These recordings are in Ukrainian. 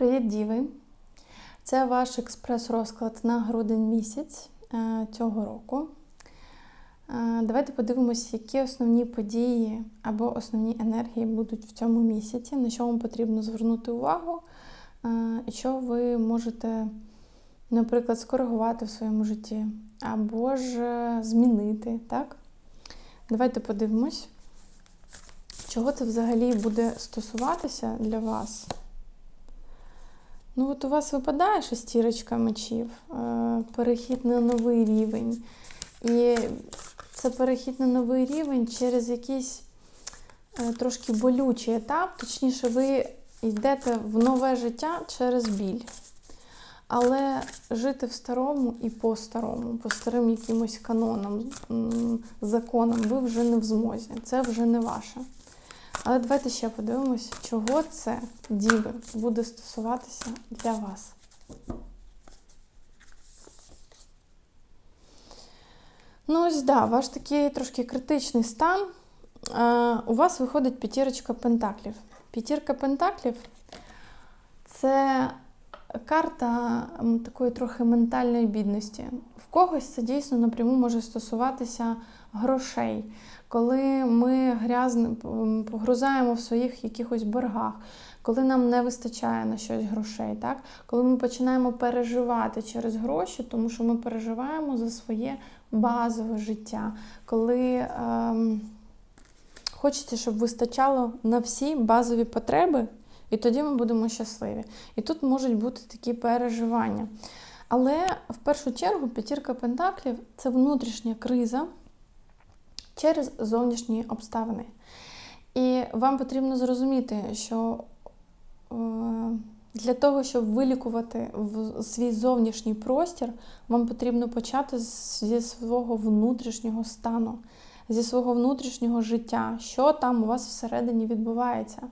Привіт, діви! Це ваш експрес-розклад на грудень місяць е, цього року. Е, Давайте подивимося, які основні події або основні енергії будуть в цьому місяці, на що вам потрібно звернути увагу, е, і що ви можете, наприклад, скоригувати в своєму житті, або ж змінити. Так? Давайте подивимось, чого це взагалі буде стосуватися для вас. Ну, от у вас випадає шестірочка мечів, е, перехід на новий рівень. І це перехід на новий рівень через якийсь е, трошки болючий етап, точніше, ви йдете в нове життя через біль. Але жити в старому і по старому, по старим якимось канонам, законам, ви вже не в змозі. Це вже не ваше. Але давайте ще подивимось, чого це діви буде стосуватися для вас. Ну, ось да, ваш такий трошки критичний стан. Е, у вас виходить п'ятірочка пентаклів. П'ятірка пентаклів це карта такої трохи ментальної бідності. Когось це дійсно напряму може стосуватися грошей, коли ми грязне, погрузаємо в своїх якихось боргах, коли нам не вистачає на щось грошей, так? коли ми починаємо переживати через гроші, тому що ми переживаємо за своє базове життя, коли ем, хочеться, щоб вистачало на всі базові потреби, і тоді ми будемо щасливі. І тут можуть бути такі переживання. Але в першу чергу п'ятірка пентаклів це внутрішня криза через зовнішні обставини. І вам потрібно зрозуміти, що е, для того, щоб вилікувати свій зовнішній простір, вам потрібно почати зі свого внутрішнього стану, зі свого внутрішнього життя, що там у вас всередині відбувається.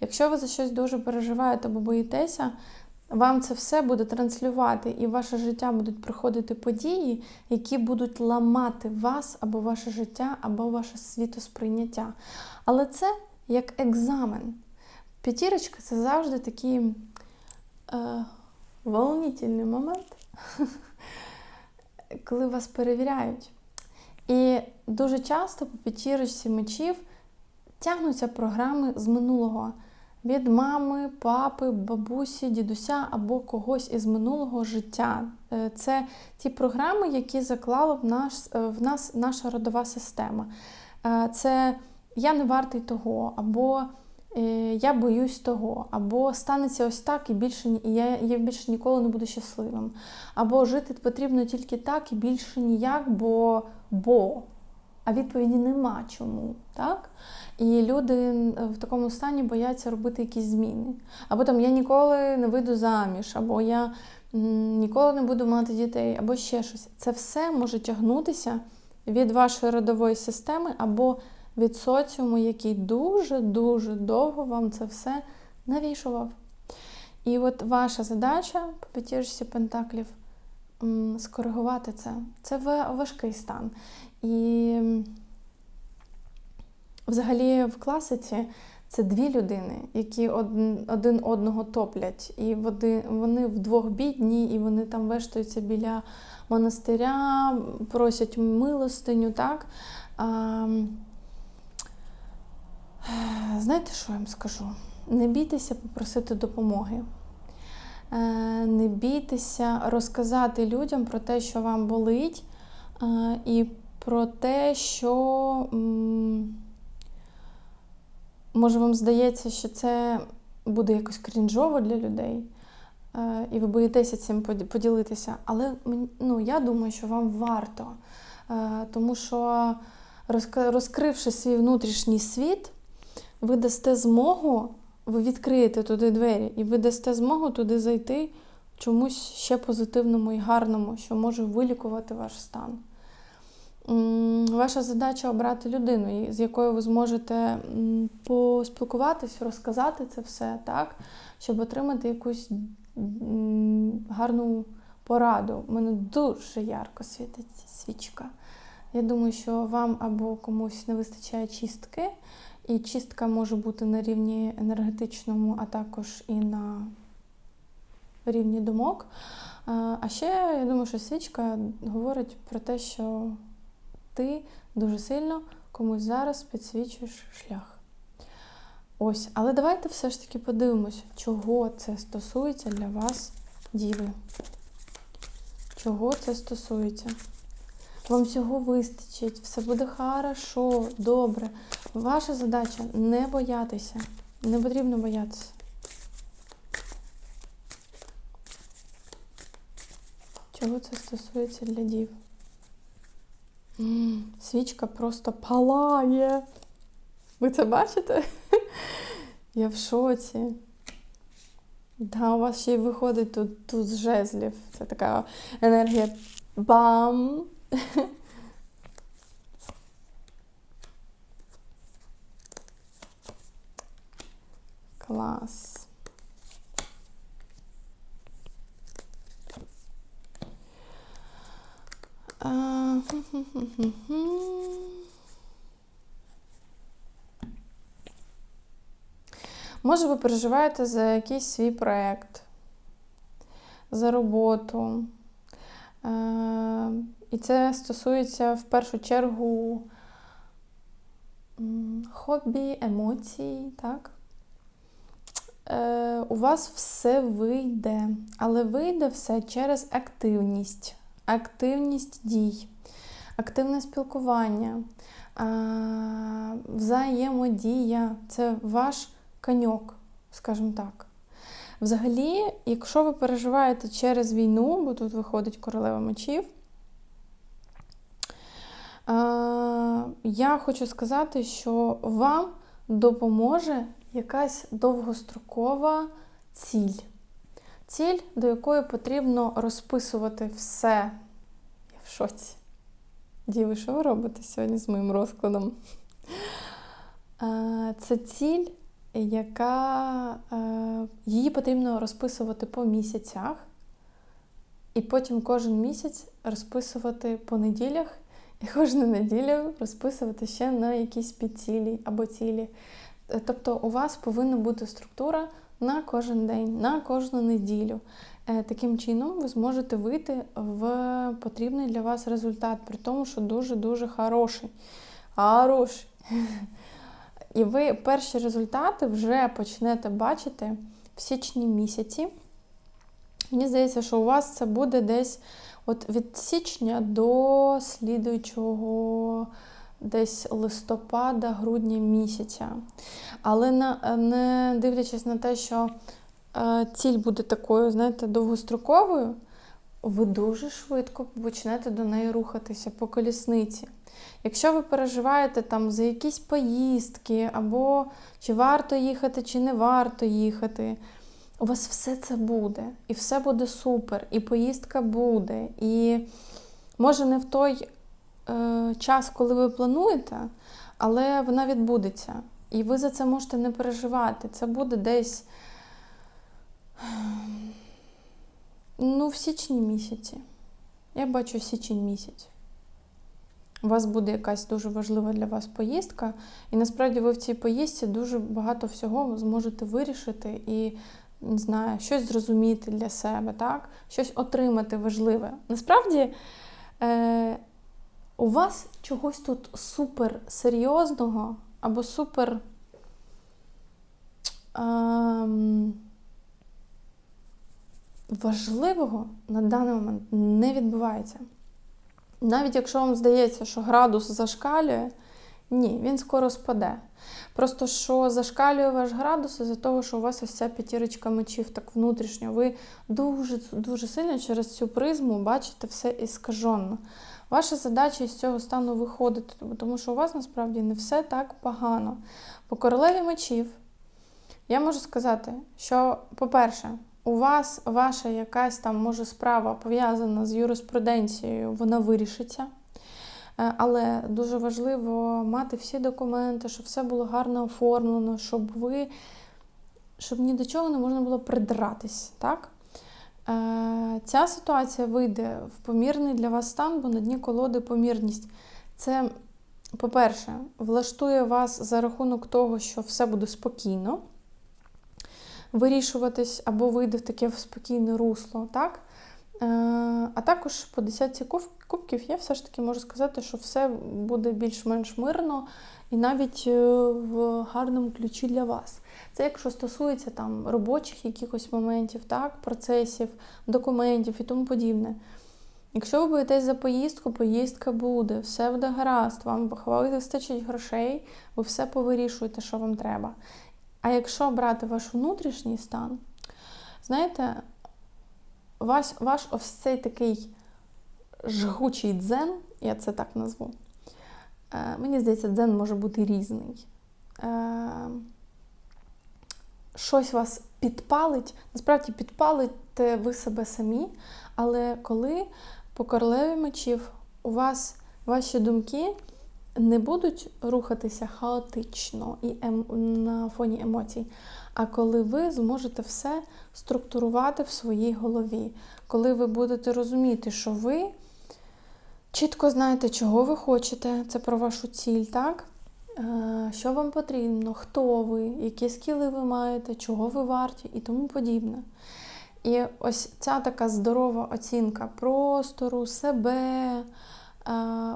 Якщо ви за щось дуже переживаєте або боїтеся, вам це все буде транслювати, і в ваше життя будуть приходити події, які будуть ламати вас або ваше життя, або ваше світосприйняття. Але це як екзамен. П'ятірочка це завжди такий е, волнительний момент, коли вас перевіряють. І дуже часто по п'ятірочці мечів тягнуться програми з минулого від мами, папи, бабусі, дідуся або когось із минулого життя. Е, Це ті програми, які заклала в нас, в нас наша родова система. Е, Це я не вартий того, або е, я боюсь того, або станеться ось так, і більше і я, я більше ніколи не буду щасливим. Або жити потрібно тільки так і більше ніяк, бо бо. А відповіді нема чому. так? І люди в такому стані бояться робити якісь зміни. Або там я ніколи не вийду заміж, або я ніколи не буду мати дітей, або ще щось. Це все може тягнутися від вашої родової системи або від соціуму, який дуже-дуже довго вам це все навішував. І от ваша задача по п'ятірочці пентаклів скоригувати це. Це важкий стан. І взагалі в класиці це дві людини, які один, одного топлять. І вони, вдвох бідні, і вони там вештаються біля монастиря, просять милостиню. так? Знаєте, що я вам скажу? Не бійтеся попросити допомоги. Е, Не бійтеся розказати людям про те, що вам болить, е, і про те, що може вам здається, що це буде якось крінжово для людей, е, і ви боїтеся цим поділитися. Але ну, я думаю, що вам варто, тому що розкривши свій внутрішній світ, ви дасте змогу, ви відкриєте туди двері, і ви дасте змогу туди зайти чомусь ще позитивному і гарному, що може вилікувати ваш стан. Ваша задача обрати людину, з якою ви зможете поспілкуватись, розказати це все, так, щоб отримати якусь гарну пораду. У мене дуже ярко світить свічка. Я думаю, що вам або комусь не вистачає чистки, і чистка може бути на рівні енергетичному, а також і на рівні думок. Е, А ще я думаю, що свічка говорить про те, що ти дуже сильно комусь зараз підсвічуєш шлях. Ось, але давайте все ж таки подивимось, чого це стосується для вас, діви. Чого це стосується? Вам всього вистачить, все буде хорошо, добре. Ваша задача не боятися. Не потрібно боятися. Чого це стосується для дів? М, Свічка просто палає. Ви це бачите? Я в шоці. Да, у вас ще й виходить тут, тут з жезлів. Це така енергія бам! Клас. Може, ви переживаєте за якийсь свій проєкт, за роботу. Е, І це стосується в першу чергу хобі, емоцій, так? Е, У вас все вийде, але вийде все через активність, активність дій, активне спілкування, а, взаємодія це ваш коньок, скажімо так. Взагалі, якщо ви переживаєте через війну, бо тут виходить королева мечів, е, я хочу сказати, що вам допоможе якась довгострокова ціль. Ціль, до якої потрібно розписувати все. Я в шоці. Діви, що ви робите сьогодні з моїм розкладом? Е, Це ціль, яка е, її потрібно розписувати по місяцях, і потім кожен місяць розписувати по неділях, і кожну неділю розписувати ще на якісь підцілі або цілі. Е, Тобто у вас повинна бути структура на кожен день, на кожну неділю. Е, Таким чином ви зможете вийти в потрібний для вас результат, при тому, що дуже-дуже хороший. Хороший. І ви перші результати вже почнете бачити в січні місяці. Мені здається, що у вас це буде десь от від січня до слідуючого десь листопада, грудня місяця. Але на, не дивлячись на те, що е, ціль буде такою, знаєте, довгостроковою, ви дуже швидко почнете до неї рухатися по колісниці. Якщо ви переживаєте там за якісь поїздки, або чи варто їхати, чи не варто їхати, у вас все це буде. І все буде супер, і поїздка буде. І може не в той е, час, коли ви плануєте, але вона відбудеться. І ви за це можете не переживати. Це буде десь ну, в січні місяці. Я бачу січень місяць. У вас буде якась дуже важлива для вас поїздка, і насправді ви в цій поїздці дуже багато всього зможете вирішити і не знаю, щось зрозуміти для себе, так? щось отримати важливе. Насправді е, у вас чогось тут супер серйозного або супер ем, важливого на даний момент не відбувається. Навіть якщо вам здається, що градус зашкалює, ні, він скоро спаде. Просто що зашкалює ваш градус із-за того, що у вас ось ця п'ятірочка мечів так внутрішньо. Ви дуже дуже сильно через цю призму бачите все іскаженно. Ваша задача із цього стану виходити, тому що у вас насправді не все так погано. По королеві мечів я можу сказати, що, по-перше, у вас ваша якась там може справа пов'язана з юриспруденцією, вона вирішиться. Е, Але дуже важливо мати всі документи, щоб все було гарно оформлено, щоб ви щоб ні до чого не можна було придратись. Так? Е, Ця ситуація вийде в помірний для вас стан, бо на дні колоди помірність. Це, по-перше, влаштує вас за рахунок того, що все буде спокійно. вирішуватись або вийде в таке спокійне русло. так? Е, А також по десятці кубків я все ж таки можу сказати, що все буде більш-менш мирно і навіть е, в гарному ключі для вас. Це якщо стосується там робочих якихось моментів, так, процесів, документів і тому подібне. Якщо ви боїтесь за поїздку, поїздка буде, все буде гаразд, вам вистачить грошей, ви все повирішуєте, що вам треба. А якщо брати ваш внутрішній стан, знаєте, ваш, ваш ось цей такий жгучий дзен, я це так назву. Е, мені здається, дзен може бути різний. Е, щось вас підпалить, насправді підпалите ви себе самі, але коли по королеві мечів у вас ваші думки не будуть рухатися хаотично і ем, на фоні емоцій, а коли ви зможете все структурувати в своїй голові, коли ви будете розуміти, що ви чітко знаєте, чого ви хочете, це про вашу ціль, так? Е, Що вам потрібно, хто ви, які скіли ви маєте, чого ви варті і тому подібне. І ось ця така здорова оцінка простору, себе. е,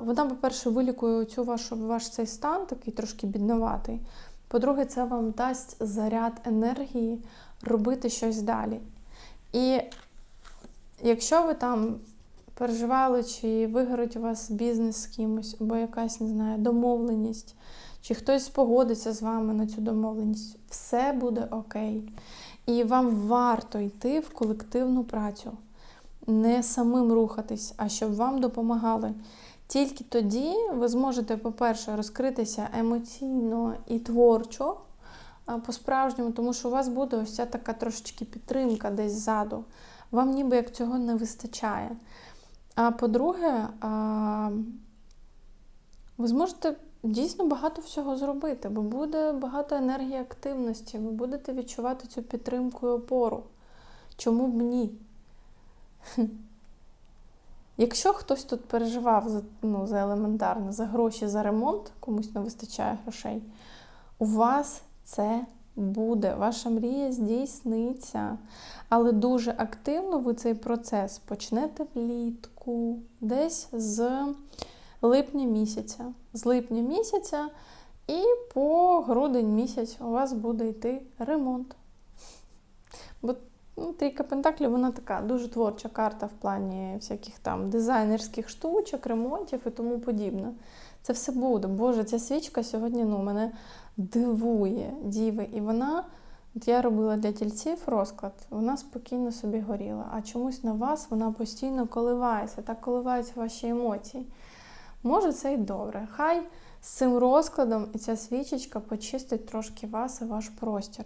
Вона, по-перше, вилікує цю вашу, ваш цей стан, такий трошки бідноватий. По-друге, це вам дасть заряд енергії робити щось далі. І якщо ви там переживали, чи вигорить у вас бізнес з кимось, або якась, не знаю, домовленість, чи хтось погодиться з вами на цю домовленість, все буде окей. І вам варто йти в колективну працю, не самим рухатись, а щоб вам допомагали. Тільки тоді ви зможете, по-перше, розкритися емоційно і творчо по-справжньому, тому що у вас буде ось ця така трошечки підтримка десь ззаду. Вам ніби як цього не вистачає. А по-друге, ви зможете дійсно багато всього зробити, бо буде багато енергії активності, ви будете відчувати цю підтримку і опору. Чому б ні? Якщо хтось тут переживав за, ну, за елементарне, за гроші, за ремонт, комусь не вистачає грошей, у вас це буде, ваша мрія здійсниться. Але дуже активно ви цей процес почнете влітку, десь з липня місяця. З липня місяця і по грудень місяць у вас буде йти ремонт. Бо ну, трійка Пентаклів, вона така дуже творча карта в плані всяких там дизайнерських штучок, ремонтів і тому подібне. Це все буде. Боже, ця свічка сьогодні ну, мене дивує, діви. І вона, от я робила для тільців розклад, вона спокійно собі горіла. А чомусь на вас вона постійно коливається, так коливаються ваші емоції. Може, це й добре. Хай з цим розкладом і ця свічечка почистить трошки вас і ваш простір.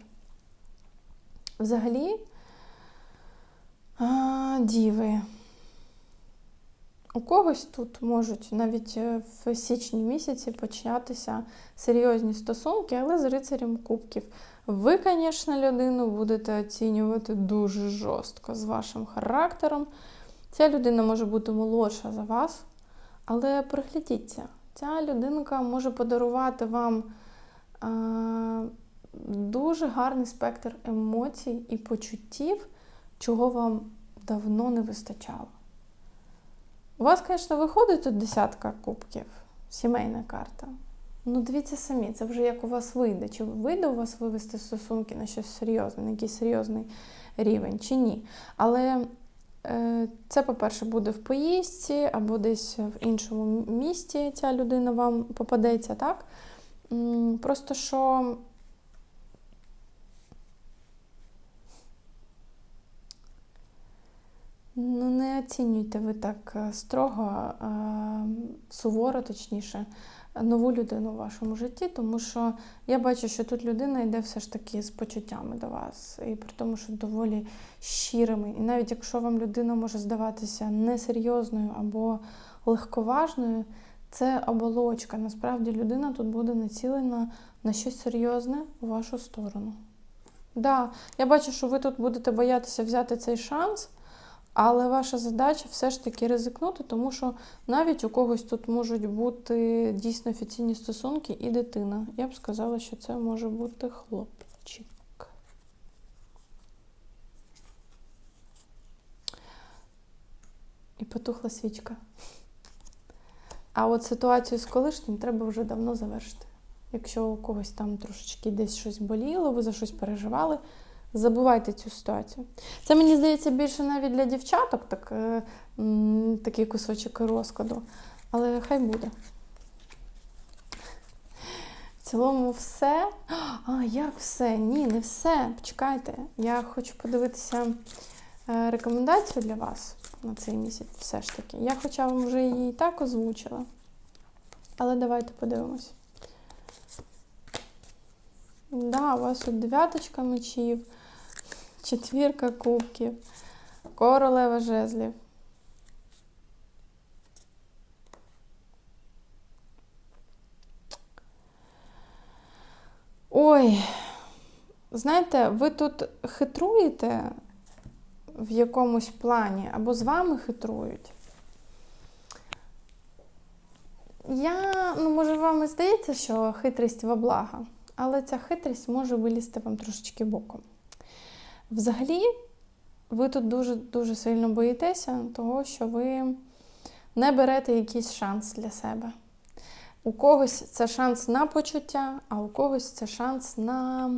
Взагалі, а, діви. У когось тут можуть навіть е, в січні місяці початися серйозні стосунки, але з рицарем кубків. Ви, звісно, людину будете оцінювати дуже жорстко з вашим характером. Ця людина може бути молодша за вас, але приглядіться, ця людинка може подарувати вам а, дуже гарний спектр емоцій і почуттів, чого вам давно не вистачало. У вас, звісно, виходить тут десятка кубків, сімейна карта. Ну, дивіться самі, це вже як у вас вийде. Чи вийде у вас вивести стосунки на щось серйозне, на якийсь серйозний рівень, чи ні. Але е, це, по-перше, буде в поїздці або десь в іншому місті ця людина вам попадеться, так? Просто що. Ну, не оцінюйте ви так е, строго, суворо, точніше, нову людину в вашому житті, тому що я бачу, що тут людина йде все ж таки з почуттями до вас, і при тому, що доволі щирими. І навіть якщо вам людина може здаватися несерйозною або легковажною, це оболочка. Насправді людина тут буде націлена на щось серйозне у вашу сторону. Да, я бачу, що ви тут будете боятися взяти цей шанс. Але ваша задача все ж таки ризикнути, тому що навіть у когось тут можуть бути дійсно офіційні стосунки і дитина. Я б сказала, що це може бути хлопчик. І потухла свічка. А от ситуацію з колишнім треба вже давно завершити. Якщо у когось там трошечки десь щось боліло, ви за щось переживали забувайте цю ситуацію. Це мені здається більше навіть для дівчаток, так, е, такий кусочок розкладу. Але хай буде. В цілому все. А, як все? Ні, не все. Почекайте. Я хочу подивитися е, рекомендацію для вас на цей місяць, все ж таки. Я хоча вам вже її і так озвучила. Але давайте подивимось. Да, у вас тут дев'яточка мечів, четвірка кубків, королева жезлів. Ой, знаєте, ви тут хитруєте в якомусь плані, або з вами хитрують. Я, ну, може, вам і здається, що хитрість во благо, але ця хитрість може вилізти вам трошечки боком. Взагалі, ви тут дуже-дуже сильно боїтеся того, що ви не берете якийсь шанс для себе. У когось це шанс на почуття, а у когось це шанс на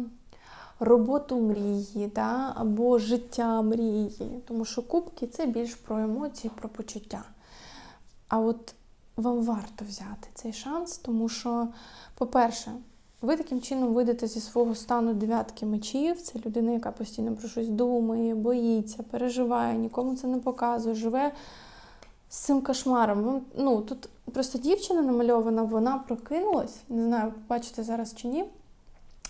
роботу мрії, да? або життя мрії. Тому що кубки це більш про емоції, про почуття. А от вам варто взяти цей шанс, тому що, по-перше, ви таким чином вийдете зі свого стану дев'ятки мечів. Це людина, яка постійно про щось думає, боїться, переживає, нікому це не показує, живе з цим кошмаром. Ну, тут просто дівчина намальована, вона прокинулась, не знаю, бачите зараз чи ні,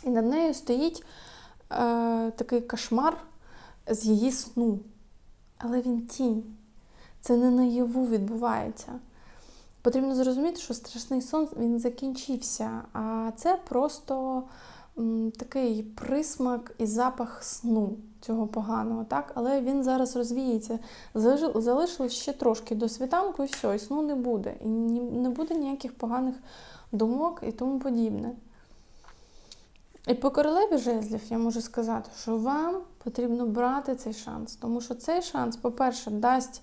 і над нею стоїть е, такий кошмар з її сну. Але він тінь. Це не наяву відбувається. Потрібно зрозуміти, що страшний сон він закінчився, а це просто м, такий присмак і запах сну цього поганого, так? Але він зараз розвіється. Залишилось ще трошки до світанку, і все, і сну не буде. І не буде ніяких поганих думок і тому подібне. І по королеві жезлів я можу сказати, що вам потрібно брати цей шанс, тому що цей шанс, по-перше, дасть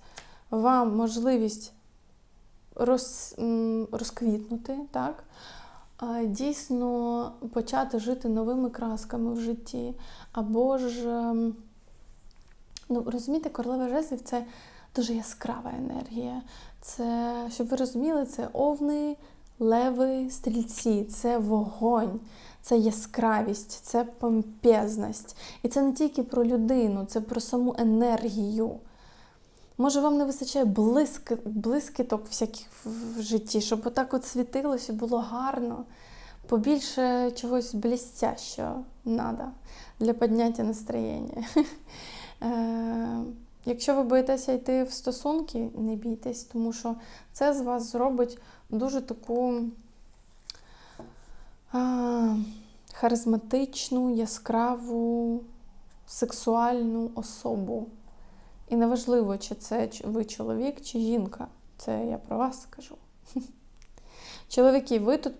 вам можливість роз, розквітнути, так? Дійсно почати жити новими красками в житті. Або ж, ем, ну, розумієте, королева жезлів це дуже яскрава енергія. Це, щоб ви розуміли, це овни, леви, стрільці, це вогонь. Це яскравість, це помпезність. І це не тільки про людину, це про саму енергію. Може, вам не вистачає блиск, блискіток всяких в в житті, щоб отак от світилося, було гарно. Побільше чогось блістящого треба для підняття настроєння. Е, Якщо ви боїтеся йти в стосунки, не бійтесь, тому що це з вас зробить дуже таку а, харизматичну, яскраву, сексуальну особу. І неважливо, чи це ви чоловік, чи жінка. Це я про вас скажу. Чоловіки, ви тут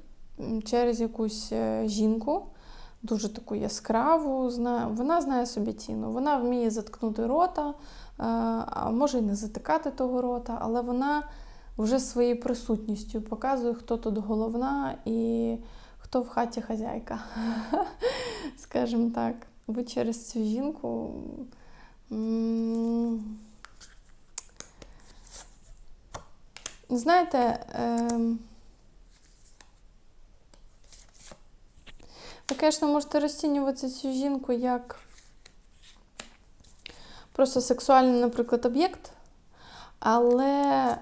через якусь е, жінку, дуже таку яскраву, вона знає собі ціну. Вона вміє заткнути рота, е, а може й не затикати того рота, але вона вже своєю присутністю показує, хто тут головна і хто в хаті хазяйка. Скажімо так, ви через цю жінку. Знаєте, ем, ви, звісно, можете розцінювати цю жінку як просто сексуальний, наприклад, об'єкт, але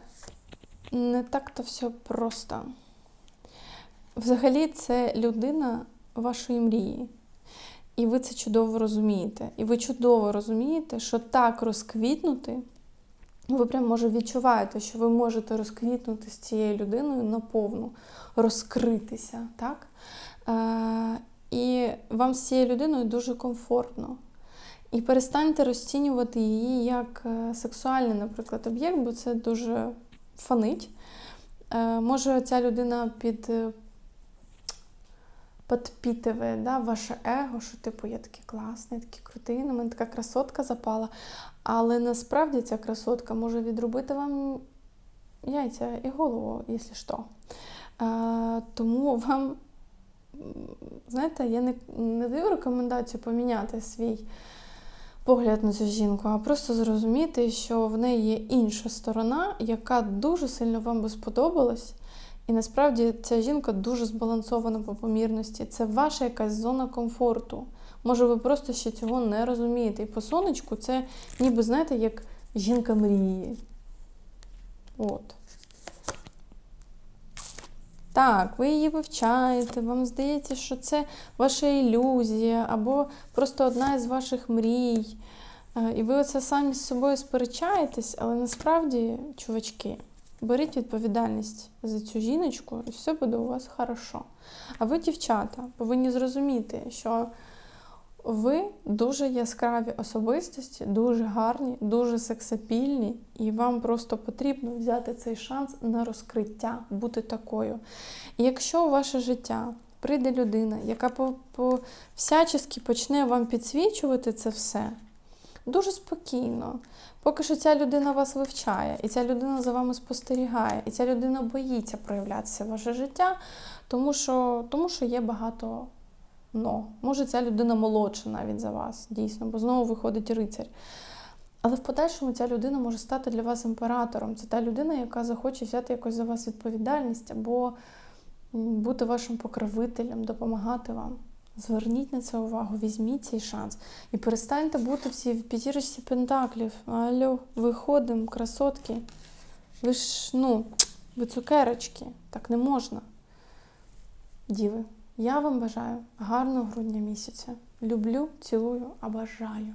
не так-то все просто. Взагалі, це людина вашої мрії. І ви це чудово розумієте. І ви чудово розумієте, що так розквітнути, ви прям може відчуваєте, що ви можете розквітнути з цією людиною наповну, розкритися. так? Е, і вам з цією людиною дуже комфортно. І перестаньте розцінювати її як е, сексуальний, наприклад, об'єкт, бо це дуже фанить. Е, Може, ця людина під підпітує да, ваше его, що типу я такий класний, такий крутий, на мене така красотка запала. Але насправді ця красотка може відробити вам яйця і голову, якщо що. Е, тому вам, знаєте, я не, не даю рекомендацію поміняти свій погляд на цю жінку, а просто зрозуміти, що в неї є інша сторона, яка дуже сильно вам би сподобалась. І насправді ця жінка дуже збалансована по помірності. Це ваша якась зона комфорту. Може, ви просто ще цього не розумієте. І по сонечку це ніби, знаєте, як жінка мрії. От. Так, ви її вивчаєте, вам здається, що це ваша ілюзія, або просто одна із ваших мрій. Е, І ви оце самі з собою сперечаєтесь, але насправді, чувачки, беріть відповідальність за цю жіночку, і все буде у вас хорошо. А ви, дівчата, повинні зрозуміти, що ви дуже яскраві особистості, дуже гарні, дуже сексапільні, і вам просто потрібно взяти цей шанс на розкриття, бути такою. І якщо у ваше життя прийде людина, яка по, по всячески почне вам підсвічувати це все, дуже спокійно. Поки що ця людина вас вивчає, і ця людина за вами спостерігає, і ця людина боїться проявлятися в ваше життя, тому що, тому що є багато но. Може, ця людина молодша навіть за вас, дійсно, бо знову виходить рицарь. Але в подальшому ця людина може стати для вас імператором. Це та людина, яка захоче взяти якось за вас відповідальність або бути вашим покровителем, допомагати вам. Зверніть на це увагу, візьміть цей шанс і перестаньте бути всі в п'ятірочці пентаклів. Алло, виходимо, красотки. Ви ж, ну, ви цукерочки, так не можна. Діви, я вам бажаю гарного грудня місяця. Люблю, цілую, обожаю.